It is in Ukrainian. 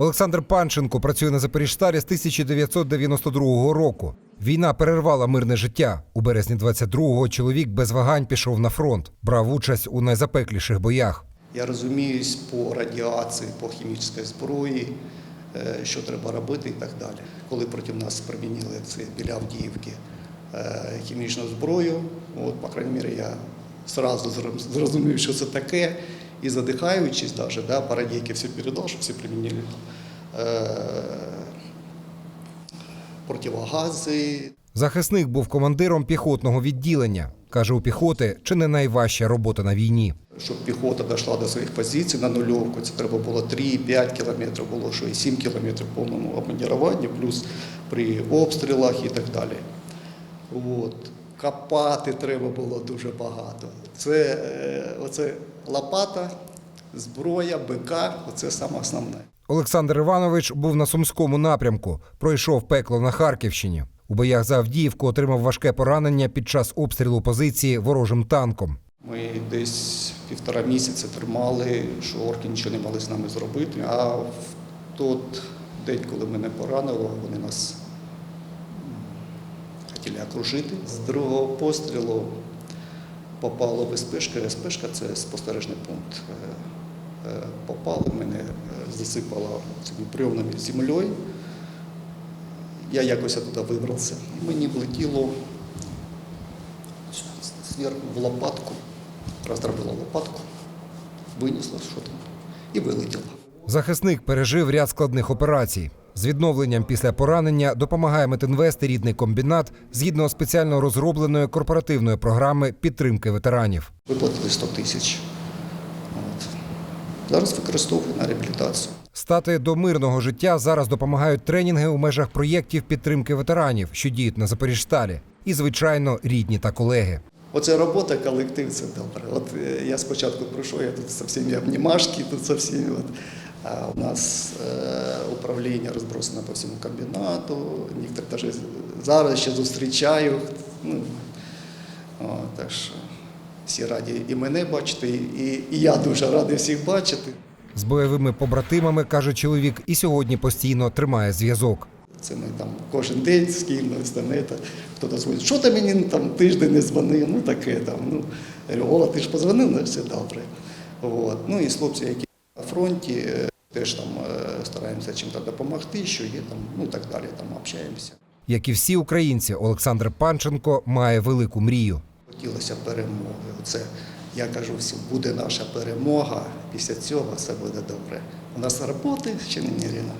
Олександр Панченко працює на Запоріжстарі з 1992 року. Війна перервала мирне життя. У березні 22-го чоловік без вагань пішов на фронт, брав участь у найзапекліших боях. Я розуміюсь по радіації, по хімічній зброї, е, що треба робити і так далі. Коли проти нас примінили це біля Авдіївки е, хімічну зброю, от, по крайній мірі, я одразу зрозумів, що це таке, і задихаючись, даже, да, по радійки все передав, що всі примінили е, противогази, Захисник був командиром піхотного відділення. Каже, у піхоти чи не найважча робота на війні. Щоб піхота дійшла до своїх позицій на нульовку, це треба було 3-5 кілометрів, було що і 7 кілометрів в повному обмундіруванні, плюс при обстрілах і так далі. От. Копати треба було дуже багато. Це е, оце лопата, зброя, БК, оце саме основне. Олександр Іванович був на сумському напрямку, пройшов пекло на Харківщині. У боях за Авдіївку отримав важке поранення під час обстрілу позиції ворожим танком. Ми десь півтора місяця тримали, що орки нічого не могли з нами зробити. А в той день, коли мене поранило, вони нас хотіли окружити. З другого пострілу попало в СПшка. СПшка – це спостережний пункт. Е, е, Попали, мене е, засипало цими бревнами землею. Я якось оттуда вибрався. Мені влетіло зверху в лопатку, роздробила лопатку, винесла що там і вилетіла. Захисник пережив ряд складних операцій. З відновленням після поранення допомагає Метинвест і рідний комбінат згідно спеціально розробленої корпоративної програми підтримки ветеранів. Виплатили 100 тисяч. Зараз використовую на реабілітацію. Стати до мирного життя зараз допомагають тренінги у межах проєктів підтримки ветеранів, що діють на Запоріжсталі, і звичайно рідні та колеги. Оце робота, колектив це добре. От е, я спочатку прийшов, я тут со всіми обнімашки, тут со всіми. От. У нас е, управління розбросано по всьому комбінату. Ніхто навіть зараз ще зустрічаю. Ну, о, так що всі раді і мене бачити, і, і я дуже радий всіх бачити. З бойовими побратимами каже чоловік, і сьогодні постійно тримає зв'язок. Це ми там кожен день спільно стамета. Хто-то дзвонить, що ти мені там тиждень не дзвонив, ну таке там. Ну, я говорю, ти ж позвонив, ну все добре. От. Ну і хлопці, які на фронті, е, теж там е, стараємося чим-то допомогти, що є там, ну так далі, там общаємося. Як і всі українці, Олександр Панченко має велику мрію. Хотілося перемоги. Оце я кажу всім, буде наша перемога. Після цього все буде добре. У нас роботи ще не міряно.